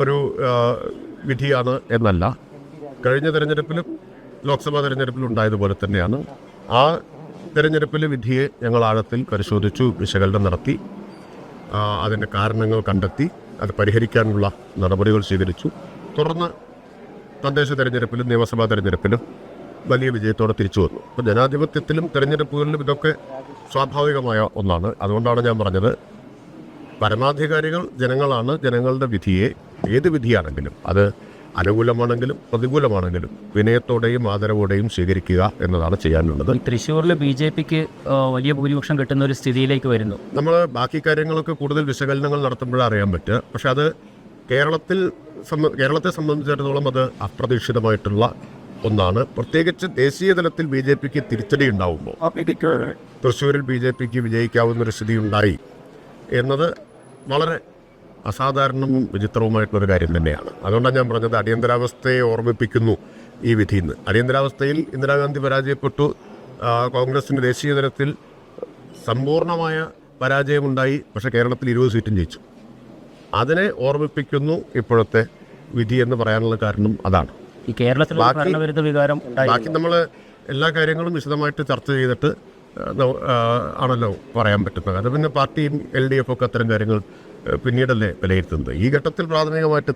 ഒരു വിധിയാണ് എന്നല്ല. കഴിഞ്ഞ തെരഞ്ഞെടുപ്പിലും ലോക്സഭാ തെരഞ്ഞെടുപ്പിലും ഉണ്ടായതുപോലെ തന്നെയാണ്. ആ തെരഞ്ഞെടുപ്പിലെ വിധിയെ ഞങ്ങൾ ആഴത്തിൽ പരിശോധിച്ചു വിശകലനം നടത്തി അതിന്റെ കാരണങ്ങൾ കണ്ടെത്തി അത് പരിഹരിക്കാനുള്ള നടപടികൾ സ്വീകരിച്ചു. തുടർന്ന് തദ്ദേശ തെരഞ്ഞെടുപ്പിലും നിയമസഭാ തെരഞ്ഞെടുപ്പിലും വലിയ വിജയത്തോടെ തിരിച്ചു വന്നു. അപ്പോൾ ജനാധിപത്യത്തിലും തെരഞ്ഞെടുപ്പുകളിലും ഇതൊക്കെ സ്വാഭാവികമായ ഒന്നാണ്. അതുകൊണ്ടാണ് ഞാൻ പറഞ്ഞത് പരമാധികാരികൾ ജനങ്ങളാണ് ജനങ്ങളുടെ വിധിയെ ഏത് വിധിയാണെങ്കിലും അത് അനുകൂലമാണെങ്കിലും പ്രതികൂലമാണെങ്കിലും വിനയത്തോടെയും ആദരവോടെയും സ്വീകരിക്കുക എന്നതാണ് ചെയ്യാനുള്ളത്. തൃശ്ശൂരിൽ ബി ജെ പിക്ക് വലിയ ഭൂരിപക്ഷം കിട്ടുന്ന ഒരു സ്ഥിതിയിലേക്ക് വരുന്നു. നമ്മൾ ബാക്കി കാര്യങ്ങളൊക്കെ കൂടുതൽ വിശകലനങ്ങൾ നടത്തുമ്പോഴേ അറിയാൻ പറ്റുക. പക്ഷെ അത് കേരളത്തിൽ കേരളത്തെ സംബന്ധിച്ചിടത്തോളം അത് അപ്രതീക്ഷിതമായിട്ടുള്ള ഒന്നാണ്. പ്രത്യേകിച്ച് ദേശീയ തലത്തിൽ ബി ജെ പിക്ക് തിരിച്ചടി ഉണ്ടാവുമ്പോൾ തൃശ്ശൂരിൽ ബി ജെ പിക്ക് വിജയിക്കാവുന്ന ഒരു സ്ഥിതി ഉണ്ടായി എന്നത് വളരെ അസാധാരണവും വിചിത്രവുമായിട്ടുള്ളൊരു കാര്യം തന്നെയാണ്. അതുകൊണ്ടാണ് ഞാൻ പറഞ്ഞത് അടിയന്തരാവസ്ഥയെ ഓർമ്മിപ്പിക്കുന്നു ഈ വിധിയിൽ അടിയന്തരാവസ്ഥയിൽ ഇന്ദിരാഗാന്ധി പരാജയപ്പെട്ടു. കോൺഗ്രസിന്റെ ദേശീയ തലത്തിൽ സമ്പൂർണമായ പരാജയമുണ്ടായി. പക്ഷേ കേരളത്തിൽ ഇരുപത് സീറ്റും ജയിച്ചു. അതിനെ ഓർമ്മിപ്പിക്കുന്നു ഇപ്പോഴത്തെ വിധി എന്ന് പറയാനുള്ള കാരണം അതാണ്. ഈ കേരളത്തിൽ ബാക്കി- നമ്മൾ എല്ലാ കാര്യങ്ങളും വിശദമായിട്ട് ചർച്ച ചെയ്തിട്ട് ആണല്ലോ പറയാൻ പറ്റുന്നത്. അത് പിന്നെ പാർട്ടിയും എൽ ഡി എഫ് ഒക്കെ അത്തരം കാര്യങ്ങൾ പിന്നീടല്ലേ വിലയിരുത്തുന്നത്? ഈ ഘട്ടത്തിൽ പ്രാഥമികമായിട്ട്.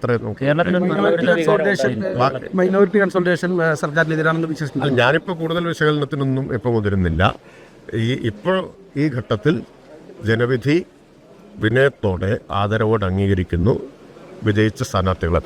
മൈനോറിറ്റി കൺസൾട്ടേഷൻ സർക്കാരിനെതിരാണെന്ന് വിശ്വസിക്കുന്നു. ഞാനിപ്പോൾ കൂടുതൽ വിശകലനത്തിനൊന്നും ഇപ്പോൾ മുതിരുന്നില്ല. ഈ ഇപ്പോൾ ഈ ഘട്ടത്തിൽ ജനവിധി വിനയത്തോടെ ആദരവോടെ അംഗീകരിക്കുന്നു വിജയിച്ച സ്ഥാനാർത്ഥികളെ